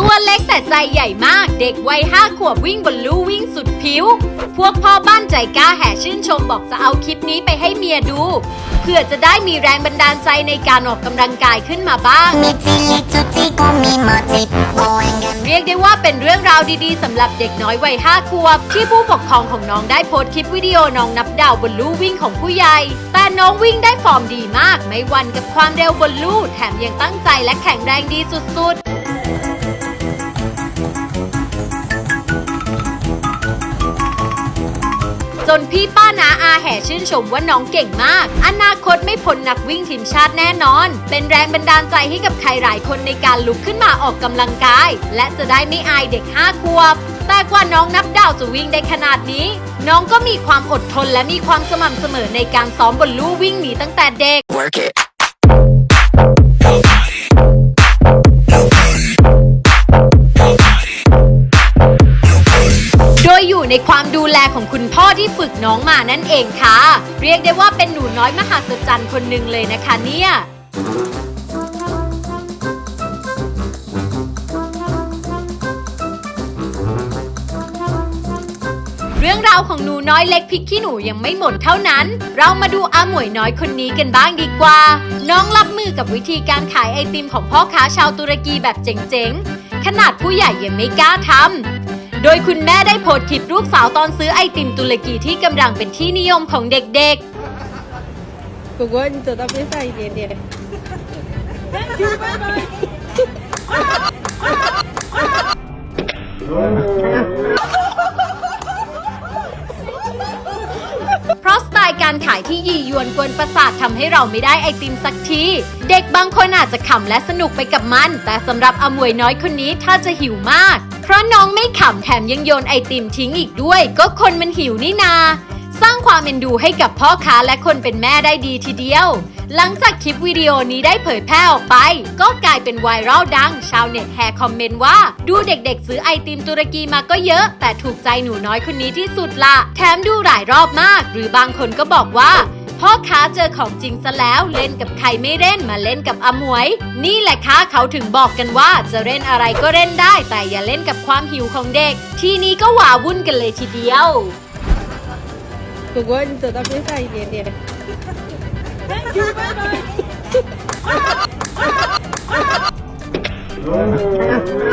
ตัวเล็กแต่ใจใหญ่มาก เด็กวัยห้าขวบวิ่งบนลู่วิ่งสุดผิว พวกพ่อบ้านใจกล้าแห่ชื่นชมบอกจะเอาคลิปนี้ไปให้เมียดู เพื่อจะได้มีแรงบันดาลใจในการออกกำลังกายขึ้นมาบ้าง ได้ว่าเป็นเรื่องราวดีๆสำหรับเด็กน้อยวัยห้าขวบ ที่ผู้ปกครองของน้องได้โพสต์คลิปวิดีโอน้องนับดาวบนลู่วิ่งของผู้ใหญ่ แต่น้องวิ่งได้ฟอร์มดีมาก ไม่หวันกับความเร็วบนลู่แถมยังตั้งใจและแข็งแรงดีสุดๆจนพี่ป้า นาอาแห่ชื่นชมว่าน้องเก่งมาก อนาคตไม่พ้นนักวิ่งทีมชาติแน่นอน เป็นแรงบันดาลใจให้กับใครหลายคนในการลุกขึ้นมาออกกำลังกาย และจะได้ไม่อายเด็กห้าขวบ แต่กว่าน้องนับดาวจะวิ่งได้ขนาดนี้ น้องก็มีความอดทนและมีความสม่ำเสมอในการซ้อมบนลู่วิ่งหนีตั้งแต่เด็ก work it ของคุณพ่อที่ฝึกน้องมานั่นเองค่ะ เรียกได้ว่าเป็นหนูน้อยมหัศจรรย์คนหนึ่งเลยนะคะเนี่ยเรื่องราวของหนูน้อยเล็กพริกขี้หนูยังไม่หมดเท่านั้น เรามาดูอาหมวยน้อยคนนี้กันบ้างดีกว่า น้องรับมือกับวิธีการขายไอติมของพ่อค้าชาวตุรกีแบบเจ๋งๆ ขนาดผู้ใหญ่ยังไม่กล้าทำ โดยคุณแม่ได้โพสต์คลิปลูกสาวตอนซื้อไอติมตุรกีที่กำลังเป็นที่นิยมของเด็กๆบอกว่าจะต้องไม่ใส่เดียเดียเพราะสไตล์การขายที่ยียวนกวนประสาททำให้เราไม่ได้ไอติมสักที เด็กบางคนอาจจะขำและสนุกไปกับมัน แต่สำหรับอมวยน้อยคนนี้ถ้าจะหิวมาก เพราะน้องไม่ขำแถมยังโยนไอติมทิ้งอีกด้วย ก็คนมันหิวนี่นา สร้างความเอ็นดูให้กับพ่อค้าและคนเป็นแม่ได้ดีทีเดียว หลังจากคลิปวิดีโอนี้ได้เผยแพร่ออกไป ก็กลายเป็นไวรัลดัง ชาวเน็ตแห่คอมเมนต์ว่า ดูเด็กๆซื้อไอติมตุรกีมาก็เยอะ แต่ถูกใจหนูน้อยคนนี้ที่สุดละแถมดูหลายรอบมาก หรือบางคนก็บอกว่า พ่อค้าเจอของจริงซะแล้วเล่นกับใครไม่เล่นมาเล่นกับอมวย นี่แหละค่ะเขาถึงบอกกันว่าจะเล่นอะไรก็เล่นได้ แต่อย่าเล่นกับความหิวของเด็ก ทีนี้ก็หวาวุ่นกันเลยทีเดียว 不过你走到边上一点点。 เ